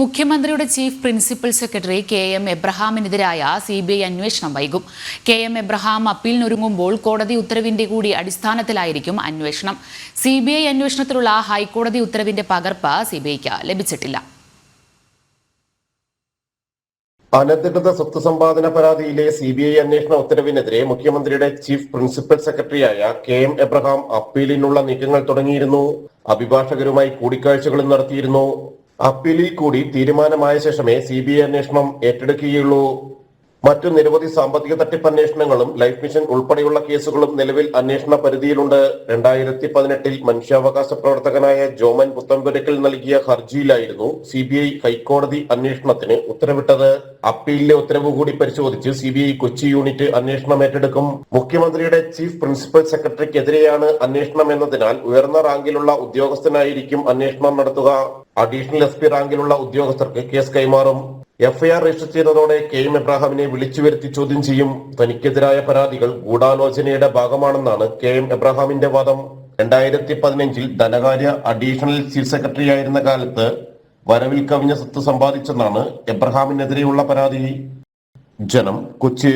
മുഖ്യമന്ത്രിയുടെ chief principal secretary K M എബ്രഹാമിനെതിരായ C B I അന്വേഷണം വൈകും. കെ എം എബ്രഹാം അപ്പീലിനൊരുങ്ങുമ്പോൾ കോടതി ഉത്തരവിന്റെ കൂടി അടിസ്ഥാനത്തിലായിരിക്കും അന്വേഷണം. സി ബി ഐ അന്വേഷണത്തിലുള്ള ഹൈക്കോടതി ഉത്തരവിന്റെ പകർപ്പ് സി ബി ഐക്ക് ലഭിച്ചിട്ടില്ല. അനധികൃത സ്വത്ത് സമ്പാദന പരാതിയിലെ സി ബി ഐ അന്വേഷണ ഉത്തരവിനെതിരെ മുഖ്യമന്ത്രിയുടെ ചീഫ് പ്രിൻസിപ്പൽ സെക്രട്ടറിയായ കെ എം എബ്രഹാം അപ്പീലിനുള്ള നീക്കങ്ങൾ തുടങ്ങിയിരുന്നു. അഭിഭാഷകരുമായി കൂടിക്കാഴ്ചകളും നടത്തിയിരുന്നു. അപ്പീലിൽ കൂടി തീരുമാനമായ ശേഷമേ സി ബി ഐ അന്വേഷണം ഏറ്റെടുക്കുകയുള്ളൂ. മറ്റു നിരവധി സാമ്പത്തിക തട്ടിപ്പ് അന്വേഷണങ്ങളും ലൈഫ് മിഷൻ ഉൾപ്പെടെയുള്ള കേസുകളും നിലവിൽ അന്വേഷണ പരിധിയിലുണ്ട്. രണ്ടായിരത്തി പതിനെട്ടിൽ മനുഷ്യാവകാശ പ്രവർത്തകനായ ജോമൻ പുത്തമ്പുരക്കൽ നൽകിയ ഹർജിയിലായിരുന്നു സി ബി ഐ ഹൈക്കോടതി അന്വേഷണത്തിന് ഉത്തരവിട്ടത്. അപ്പീലിലെ ഉത്തരവ് കൂടി പരിശോധിച്ച് C B I Kochi unit അന്വേഷണം ഏറ്റെടുക്കും. മുഖ്യമന്ത്രിയുടെ ചീഫ് പ്രിൻസിപ്പൽ സെക്രട്ടറിക്കെതിരെയാണ് അന്വേഷണം എന്നതിനാൽ ഉയർന്ന റാങ്കിലുള്ള ഉദ്യോഗസ്ഥനായിരിക്കും അന്വേഷണം നടത്തുക. അഡീഷണൽ എസ് പി റാങ്കിലുള്ള ഉദ്യോഗസ്ഥർക്ക് കേസ് കൈമാറും. എഫ്ഐആർ രജിസ്റ്റർ ചെയ്തതോടെ കെ എം എബ്രാഹാമിനെ വിളിച്ചു വരുത്തി ചോദ്യം ചെയ്യും. തനിക്കെതിരായ പരാതികൾ ഗൂഢാലോചനയുടെ ഭാഗമാണെന്നാണ് കെ എം എബ്രാഹാമിന്റെ വാദം. രണ്ടായിരത്തി പതിനഞ്ചിൽ ധനകാര്യ അഡീഷണൽ ചീഫ് സെക്രട്ടറി ആയിരുന്ന കാലത്ത് വരവിൽ കവിഞ്ഞ സ്വത്ത് സമ്പാദിച്ചെന്നാണ് എബ്രഹാമിനെതിരെയുള്ള പരാതി. ജനം കൊച്ചി